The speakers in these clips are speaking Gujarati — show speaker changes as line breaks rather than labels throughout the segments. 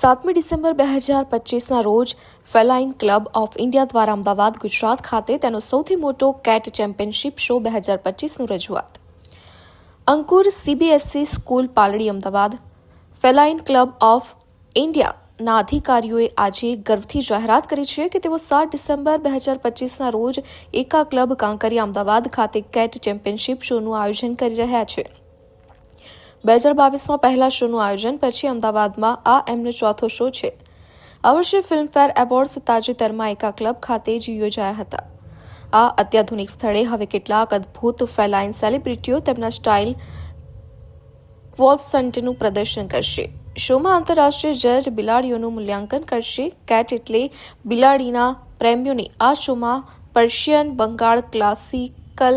સાતમી ડિસેમ્બર બે હજાર પચીસના રોજ ફેલાઇન ક્લબ ઓફ ઇન્ડિયા દ્વારા અમદાવાદ, ગુજરાત ખાતે તેનો સૌથી મોટો કેટ ચેમ્પિયનશિપ શો બે હજાર પચીસનું રજૂઆત. Ankur CBSE school Paldi, Ahmedabad. Feline club of ઇન્ડિયાના અધિકારીઓએ આજે ગર્વથી જાહેરાત કરી છે કે તેઓ સાત ડિસેમ્બર બે હજાર પચીસના રોજ એકા ક્લબ કાંકરિયા, અમદાવાદ ખાતે કેટ ચેમ્પિયનશિપ શોનું આયોજન કરી રહ્યા છે. બે હજાર બાવીસમાં પહેલા શોનું આયોજન, પછી અમદાવાદમાં આ એમનો ચોથો શો છે. આ વર્ષે ફિલ્મફેર એવોર્ડ્સ તાજેતરમાં એકા ક્લબ ખાતે જ યોજાયા હતા. આ અત્યાધુનિક સ્થળે હવે કેટલાક અદ્ભુત ફેલાઇન સેલિબ્રિટીઓ તેમના સ્ટાઇલ ક્વોલ્સન્ટનું પ્રદર્શન કરશે. શોમાં આંતરરાષ્ટ્રીય જજ બિલાડીઓનું મૂલ્યાંકન કરશે. કેટ એટલે બિલાડીના પ્રેમીઓને આ શોમાં પર્શિયન બંગાળ ક્લાસિકલ,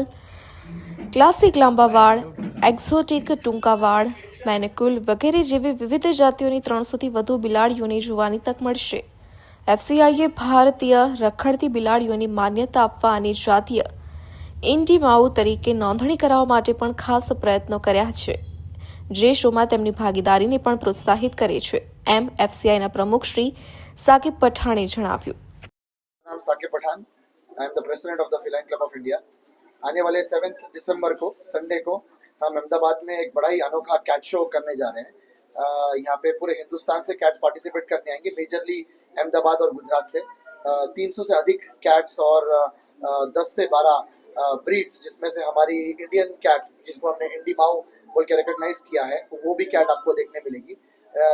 ક્લાસિક લાંબા વાળ એક્ઝોટિક ટૂંકાવાળ મેનેકુલ વગેરે જેવી વિવિધ જાતિઓની ત્રણસોથી વધુ બિલાડીઓની જોવાની તક મળશે. એફસીઆઈએ ભારતીય રખડતી બિલાડીઓની માન્યતા આપવા અને જાતીય ઇન્ડીમાઉ તરીકે નોંધણી કરાવવા માટે પણ ખાસ પ્રયત્નો કર્યા છે. જે શોમાં તેમની ભાગીદારીને પણ પ્રોત્સાહિત કરે છે, એમ એફસીઆઈના પ્રમુખ શ્રી સાકિબ પઠાણે જણાવ્યું.
નામ Saqib Pathan. I am the president of the feline club of India आने वाले सेवेंथ दिसंबर को संडे को, हम अहमदाबाद में एक बड़ा ही अनोखा कैट शो करने जा रहे हैं। यहाँ पे पूरे हिंदुस्तान से कैट्स पार्टिसिपेट करने आएँगे मेजरली अहमदाबाद और गुजरात से। तीन सौ से अधिक कैट्स और दस से बारह ब्रीड्स जिसमें से हमारी इंडियन कैट जिसको हमने इंडी माओ बोल के रिकॉग्नाइज किया है, वो भी कैट आपको देखने मिलेगी।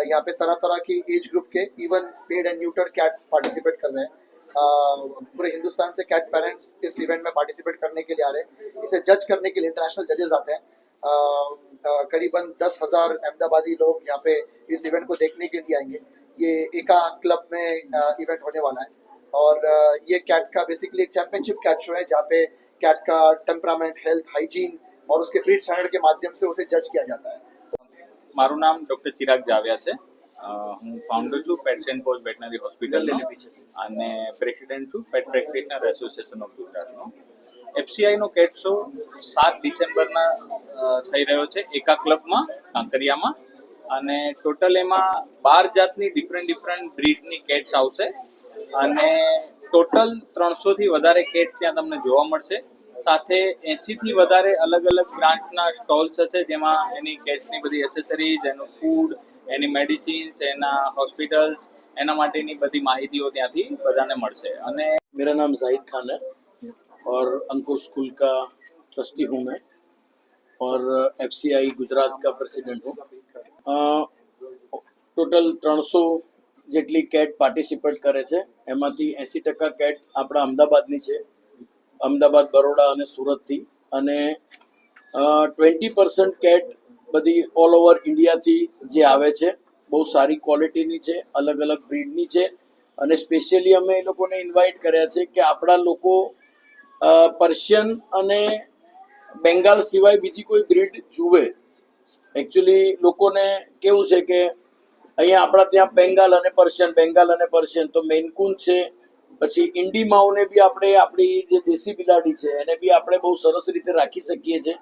यहाँ पे तरह तरह की एज ग्रुप के even spayed and neuter cats participate कर रहे हैं। पूरे हिंदुस्तान से कैट पेरेंट्स इस इवेंट में पार्टिसिपेट करने के लिए आ रहे हैं इसे जज करने के लिए इंटरनेशनल जजेस आते हैं अ, अ, करीबन दस हजार अहमदाबादी लोग यहाँ पे इस इवेंट को देखने के लिए आएंगे ये एका क्लब में इवेंट होने वाला है और अ, ये कैट का बेसिकली एक चैंपियनशिप कैट शो है जहाँ पे कैट का टेम्परामेंट हेल्थ हाइजीन और उसके ब्रीड स्टैंडर्ड के माध्यम से उसे जज किया जाता है
મારું નામ ડોક્ટર ચિરાગ જાવ્યા છે અ, હું ફાઉન્ડર છું pet saint paws veterinary hospital અને પ્રેસિડેન્ટ છું પેટ પ્રેક્ટિશનર એસોસિએશન ઓફ ગુજરાતનો એફસીઆઈનો કેટ શો સાત ડિસેમ્બરના થઈ રહ્યો છે એકા ક્લબમાં કાંકરિયામાં. અને ટોટલ એમાં બાર જાતની ડિફરન્ટ ડિફરન્ટ બ્રીડની કેટ્સ આવશે. અને ટોટલ ત્રણસો થી વધારે કેટ ત્યાં તમને જોવા મળશે. સાથે એસી થી વધારે અલગ અલગ બ્રાન્ચના સ્ટોલ્સ હશે જેમાં એની કેટ્સની બધી એસેસરીઝ એનું ફૂડ એની મેડિસિન્સ એના હોસ્પિટલ્સ એના માટેની બધી માહિતીઓ ત્યાંથી બધાને મળશે અને
मेरा नाम जाहिद खान है और अंकुर स्कूल का ट्रस्टी हूँ मैं और एफ गुजरात का प्रेसिडेंट हूँ अ, ટોટલ ત્રણસો જેટલી કેટ પાર્ટિસિપેટ કરે છે એમાંથી એંસી ટકા કેટ આપણા અમદાવાદની છે અમદાવાદ બરોડા અને સુરતથી અને ટ્વેન્ટી પર્સન્ટ કેટ બધી ઓલ ઓવર ઇન્ડિયાથી જે આવે છે, બહુ સારી ક્વોલિટીની છે, અલગ અલગ બ્રીડની છે. અને સ્પેશિયલી અમે એ લોકોને ઇન્વાઇટ કર્યા છે કે આપણા લોકો પર્શિયન અને બેંગાલ સિવાય બીજી કોઈ બ્રીડ જુએ. એકચ્યુઅલી લોકોને કેવું છે કે અહીંયા આપણા ત્યાં બેંગાલ અને પર્શિયન બેંગાલ અને પર્શિયન તો મેનકુન છે. પછી ઇન્ડી માઉને બી આપણે આપણી જે દેશી બિલાડી છે, એને બી આપણે બહુ સરસ રીતે રાખી શકીએ છીએ.